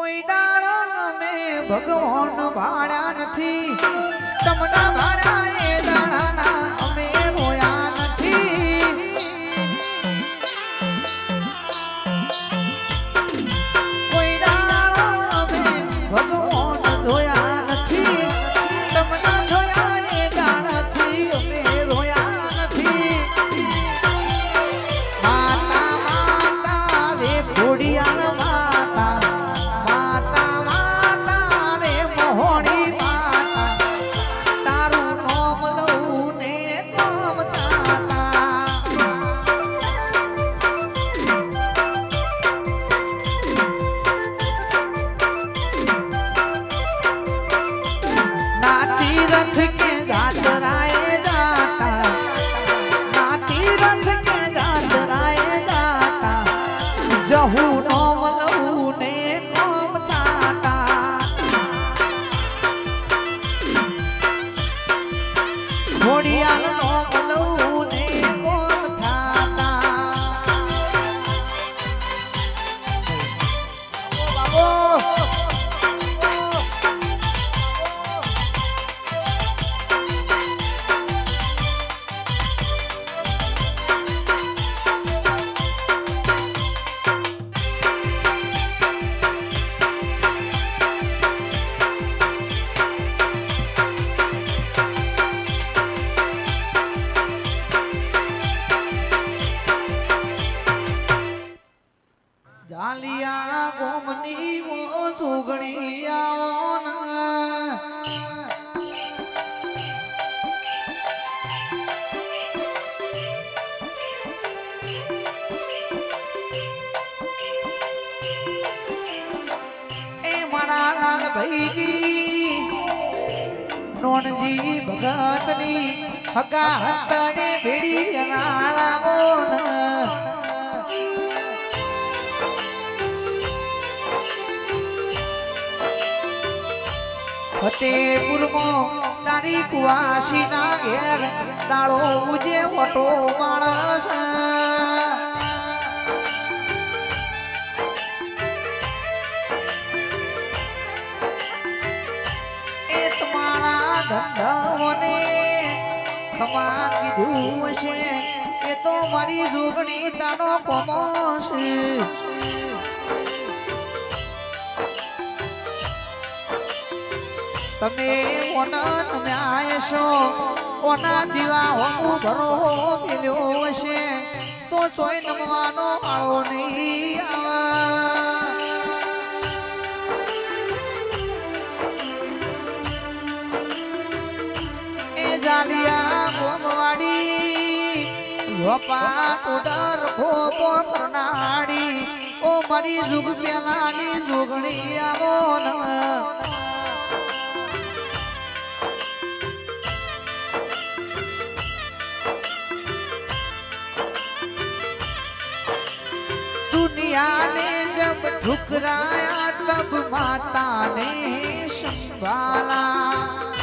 કોઈ દાડો અમે ભગવાન ભાળ્યા નથી. તમને ભાળ્યા એ દાડાના અમે રોયા નથી. કોઈ દાડો અમે ભગવાન જોયા નથી. તમને જોયા એ દાડાથી અમે રોયા નથી. માતા માતા રે ઘોડિયાર রাত থেকে જાલિયા ગોમની વો સુગણી આવો ના એ મારા લાલ ભાઈની નોનજી ભગતની હગા હતડે ભેડી રાણાવો ના ફતેપુરમાં તારી કુવાસીના ઘેર તાળો ઉજે મોટો માણસ. એ તમારા ધંધાઓને ખમા કીધું હશે, એ તો મારી જોગણી તારો કોમો છે તમે ઓના તમે આયશો, ઓના દીવા હોમું હશે, તો ચોય નમવાનો આળો નહીં આવા. ટોડર ખોપો કરનાડી ઓ મારી જુગ પેલાની જુગણી આવો દુનિયા ને જબ ઠુકરાયા તબ માતા ને સંભાલા